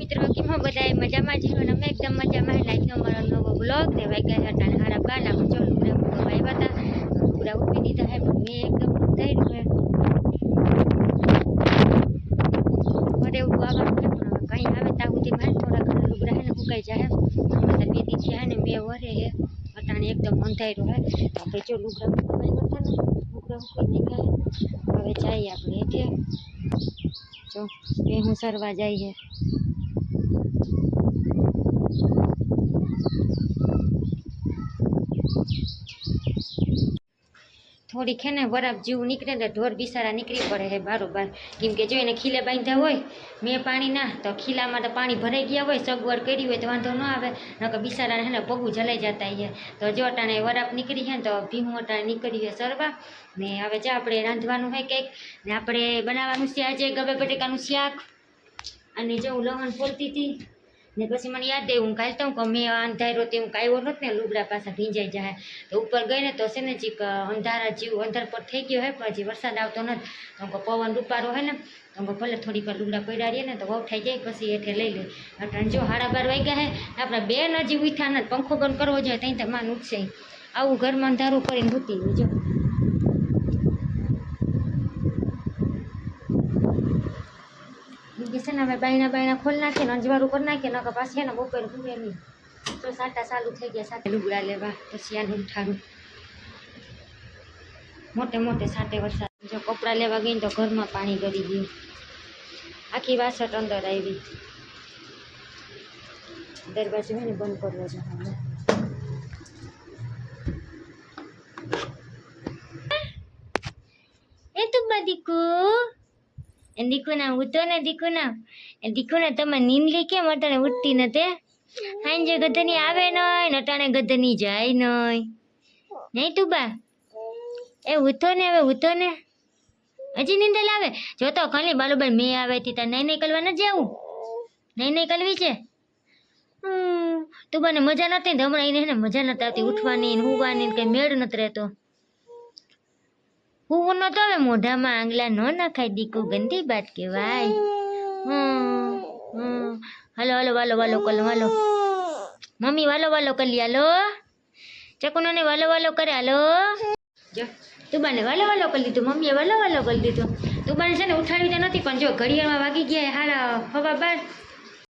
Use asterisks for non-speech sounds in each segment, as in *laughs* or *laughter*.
મિત્રો કેમ હો બધાય મજામાં જીવો ને અમે એકદમ મજામાં હે લાઈક અમારો નવો બ્લોગ ને વાગ્યા હતા હારા બાર ના ચો લુગડા મૂકવા આવ્યા હતા. લુગડા ઉપી દીધા હે પણ મેં એકદમ ધૈર્યું હે મારે એવું આવવાનું હે પણ હવે કંઈ આવે ત્યાં સુધી મારે થોડા ઘણા લુગડા હે ને સુકાઈ જાય અમે તો બે દી થયા હે ને બે વરે હે અટાણે એકદમ અંધાર્યું હે તો આપણે જો લુગડા મૂકવા આવ્યા હતા ને, લુગડા સુકાઈ નીકળ્યા હવે જઈએ આપણે હેઠે. જો, બે હું સરવા જઈએ. થોડીક હે ને વરાપ જેવું નીકળે ને ઢોર બિસારા નીકળી પડે હે બારોબાર. કેમ કે જો એને ખીલે બાંધ્યા હોય, મેં પાણી ના, તો ખીલામાં તો પાણી ભરાઈ ગયા હોય, સગવડ કરી હોય તો વાંધો ન આવે. નકર બિસારાને હે ને પગું જલાઈ જતા હે. તો જો અટાણે વરાપ નીકળી છે ને તો ભીહું અટાણે નીકળી છે સરવા. ને હવે જા આપણે રાંધવાનું હોય કંઈક. ને આપણે બનાવવાનું છે આજે ગબે બટેકાનું શાક. અને જો હું લવણ ફોલતી હતી ને પછી મને યાદ હું કાલ તો કે મેં અંધાર્યો તે હું કાંઈ નહોત ને, લુગડા પાછા ભીંજાઈ જાય તો ઉપર ગઈ ને તો છે ને જીક અંધારા જીવ, અંધાર પર થઈ ગયો હે, પણ હજી વરસાદ આવતો નથી. તો પવન રૂપારો હોય ને, તો ભલે થોડીક વાર લુગડા પડ્યા ને તો વહુ થઈ જાય, પછી હેઠે લઈ લે. અટાણે જો હાડા બાર વાગ્યા હે, આપણા બેન હજી ઉઠ્યા નથી, પંખો બંધ કરવો જોઈએ ત્યાં તો માન ઉઠશે આવું ઘરમાં અંધારું કરીને ગયું, જો. બીજી છે ને અમે બાયણા બાયણા ખોલ નાખીએ ને અંજવાળું કરી નાખીએ, નકર પાછી છે ને બપોર ભૂગે નહીં. તો સાટા ચાલુ થઈ ગયા સાથે લુગડા લેવા, પછી આને ઉઠાડું મોટે મોટે સાટે વરસાદ. જો કપડાં લેવા ગઈ ને તો ઘરમાં પાણી ગરી ગયું. આખી વાસટ અંદર આવી. દરવાજો હોય ને બંધ કરવો છે એ તું બા દીકુ એ દીકુ ના ઉતો ને દીકુના. ના એ દીકુ ના તમે નીંદલી કેમ? અટાણે ઉઠતી નતે હાંજે ગધની આવે નહીં અટાણે ગધની જાય નહીં નહીં તું બા એ ઉઠો ને હવે, ઉઠો ને. હજી નીંદર આવે? જો તો ખાલી બાલુબાઈ મેં આવે તી, તાર નહીં નહીં કરવા ન જવું નહીં નહીં કરવી છે? તું બને મજા નથી ને હમણાં એને મજા નથી આવતી ઉઠવાની ને હુવાની કઈ મેળ નથી રહેતો. હું તો હવે મોઢામાં આંગલા ન નખાય, દીકુ ગંદી બાત કહેવાય. હલો, હાલો, વાલો વાલો, કલ, વાલો. મમ્મી, વાલો વાલો કરી હાલો. ચકુનો ને વાલો વાલો, કરે, હાલો. જો, તુબાને વાલો વાલો, કરી દીધું. મમ્મીએ વાલો વાલો, કરી દીધું. તુબાને છે ને ઉઠાડી તો નથી પણ જો ઘડિયાળમાં વાગી ગયા હારા હવા બાર.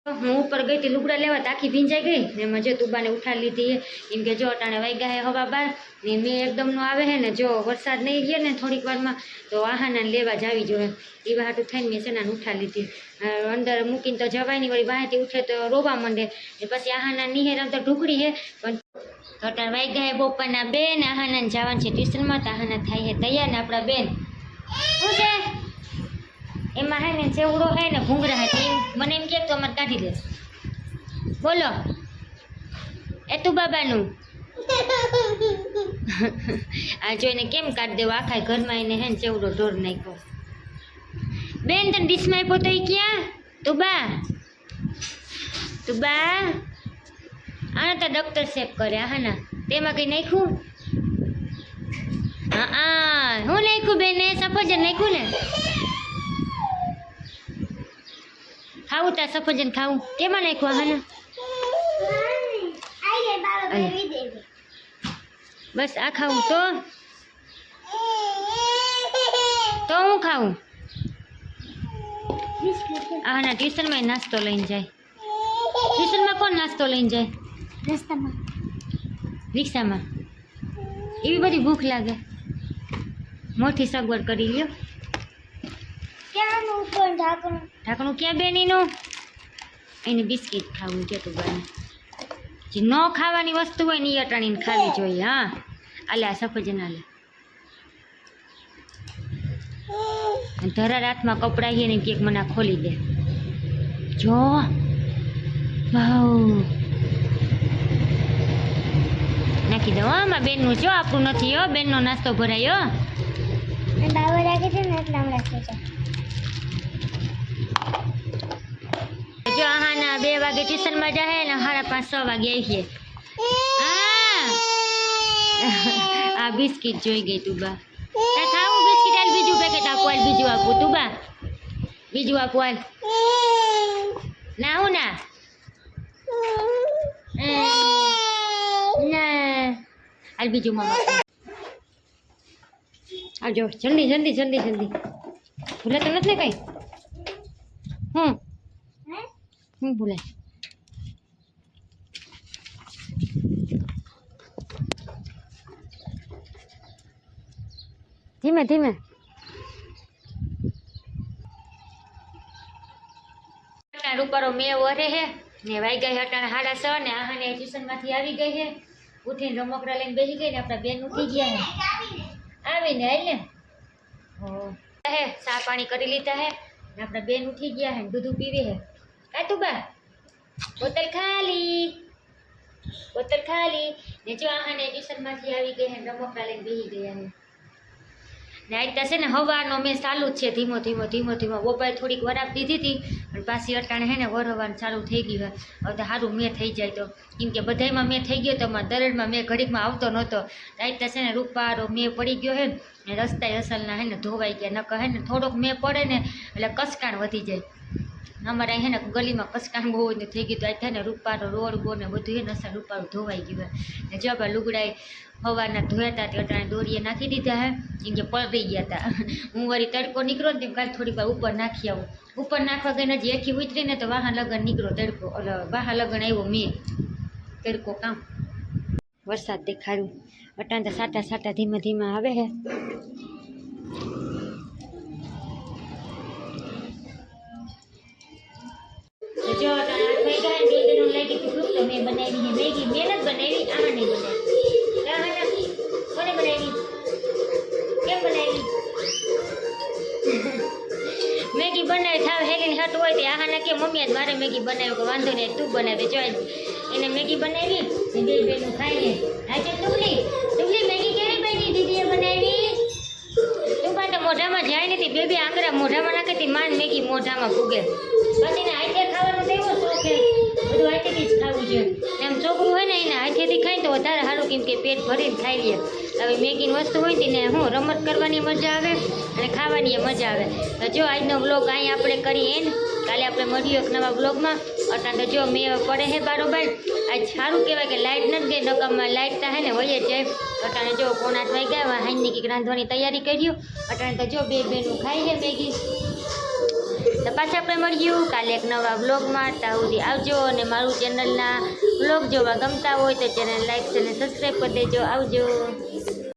હું ઉપર ગઈ હતી, લુગડા લેવા તો આખી ભીંજાઈ ગઈ. ને એમાં જો તુબાને ઉઠાડી લીધી એમ કે જો અટાણે વાગ્યા હે હવા બાર. ને મેં એકદમ નો આવે હે ને, જો વરસાદ નહીં ગયો ને થોડીક વારમાં, તો આહાના લેવા જાવી જોઈએ એ વાટું થઈને મેં સેનાને ઉઠાડી લીધી. અંદર મૂકીને તો જવાય નહીં વળી વાહેથી ઉઠે તો રોવા માંડે. ને પછી આહાના નિહેર તો ઢુકડી હે. પણ તો અટાણે વાગ્યા હે બપોરના બેન, આહાના જવાનું છે ટ્યુશનમાં, તો આહાના થાય હે તૈયાર ને આપણા બેન. શું એમાં હે ને ચેવડો હે ને ઘૂંઘરા હે એમ મને એમ કે તો અમારે કાઢી દે. બોલો. એ તું બાબાનું? *laughs* આ જોઈને કેમ કાઢી દેવું? આખા ઘરમાં એને હે ને ચેવડો ઢોર નાખ્યો. બેન તને ડીશમાં આપ્યો તો એ ક્યાં? તું બા. તું બા. આને તો ડૉક્ટર સેફ કરે હા ના. તેમાં કંઈ નાખ્યું? હા આ હું નાખ્યું બેન? સફરજન નાખ્યું ને? ખાવું ત્યાં સફરજન ખાવું. કેમાં નાખ્યું હા બસ આ ખાવું તો. તો હું ખાવું? આના ટ્યુશનમાં નાસ્તો લઈને જાય. ટ્યુશનમાં કોણ નાસ્તો લઈને જાય? રિક્ષામાં. એવી બધી ભૂખ લાગે. મોટી સગવડ કરી લ્યો. ઢાંકણું. ક્યાં બેનીનું? એને બિસ્કિટ ખાવું છે તું બને. જે ન ખાવાની વસ્તુ હોય ને એ અટાણીને ખાવી જોઈએ હા. આલે આ સફરજન આલે. ધરા રાતમાં કપડાં ને કેક મને ખોલી દે. જો. ભાવ નાખી દો આમાં બેનનું. જો આપણું નથી હો બેનનો નાસ્તો ભરાયો. બાબા રાખે છે ને એટલા જો વાગે ટ્યુશનમાં જાય ને સાડા પાંચ છ વાગે આવીએ. આ બિસ્કિટ જોઈ ગઈ તું બા. ખાવું બિસ્કિટ હાલ બીજું પેકેટ આપો હાલ બીજું આપું તું બા. બીજું આપો હાલ ના હું ના? ના. હાલ બીજું મમ્મા આવજો જલ્દી જલ્દી જલ્દી જલ્દી. ભૂલે તો નથી ને કઈ? હમ. હું ભૂલે. ધીમે ધીમે અટાણે રૂપારો મેં વરે હે ને વાઈ ગઈ અટાણે સાડા છ ને આહાને ટ્યુશનમાંથી આવી ગઈ હે. ઉઠીને રમકડા લઈને બેસી ગઈ ને આપણા બેન ઉઠી ગયા હે. આવીને હાલ ને. હો. હે, ચા પાણી કરી લીધા હે. ને આપણા બેન ઉઠી ગયા હે ને દૂધ પીવે હે. કાય તું બા, બોતલ ખાલી. બોતલ ખાલી. ને જો આહાને ટ્યુશનમાંથી આવી ગઈ હે ને રમકડા લઈને બેસી ગયા હે. આજ છે ને હવાનો મેં ચાલુ જ છે, ધીમો ધીમો ધીમો ધીમો. બપોરે થોડીક વરાપ દીધી હતી, પણ પાછી અટાણે હે ને વરવાનું ચાલુ થઈ ગયું હવે તો સારું મેં થઈ જાય તો. કેમ કે બધાયમાં મેં થઈ ગયો તો મારા દરડમાં મેં ઘડીકમાં આવતો નહોતો. તો છે ને રૂપારો મેં પડી ગયો હે ને રસ્તાએ અસલના હે ને ધોવાઈ ગયા. ન હે ને થોડોક મેં પડે ને એટલે કસકાણ વધી જાય. અમારે હે ને ગલીમાં કસકાણ બહુ થઈ ગયું અત્યારે ને રૂપારો રોડ બોર ને બધું એને અસર રૂપારું ધોવાઈ ગયું ને જો આપણે લુગડાએ હવાના ધોયા હતા તે અટાણે દોરીએ નાખી દીધા હે, કેમ કે ગયા હતા. હું વળી તડકો નીકળો ને કાલ થોડીક વાર ઉપર નાખી આવું. ઉપર નાખવા ગઈને હજી એકી ઉતરીને તો વાહન લગન નીકળો તડકો. ઓલો વાહન લગન આવ્યો મેં. તડકો કામ. વરસાદ દેખાડ્યું. અટાણે સાટા સાટા ધીમે ધીમે આવે હે. તો મેગી મેં જ બનાવી આને બનાવી કેમ બનાવી? મેગી બનાવી થાવ, હેલીને હતું હોય તે આહાના કે મમ્મી જ મારે મેગી બનાવ્યો કે વાંધો નહીં, તું બનાવે, જો એને મેગી બનાવી. બે બેનું ખાઈને આજે ટુકલી નથી બે આંગળા મોઢામાં નાખે તે માન મેગી મોઢામાં ભૂગે. પછી ને હાથે ખાવાનું એવો શોખ બધું હાથેથી જ ખાવું જોઈએ એમ છોકરું હોય ને એને હાથેથી ખાય તો વધારે સારું કેમ કે પેટ ભરીને ખાઈ લે. હવે મેગીની વસ્તુ હોય ને હું રમત કરવાની મજા આવે અને ખાવાની મજા આવે. તો જો આજનો બ્લોગ અહીં આપણે કરીએ એન કાલે આપણે મળીએ એક નવા બ્લોગમાં અટાણ તો જો મેં પડે હે બારોબાર. આજ સારું કહેવાય કે લાઇટ નથી ગઈ નકામમાં. લાઇટ હે ને જ જાય. અટાણે જો કોણ આઠ વાગ્યા ગયા હાઈની કંઈક રાંધવાની તૈયારી કર્યું. અટાણે તો જો બે બેનું ખાઈ છે મેગી. તો પાછા આપણે મળ્યું કાલે એક નવા બ્લોગમાં ત્યાં સુધી આવજો અને મારું ચેનલના બ્લોગ જોવા ગમતા હોય તો ચેનલ લાઇક અને સબસ્ક્રાઈબ કરી દેજો. આવજો.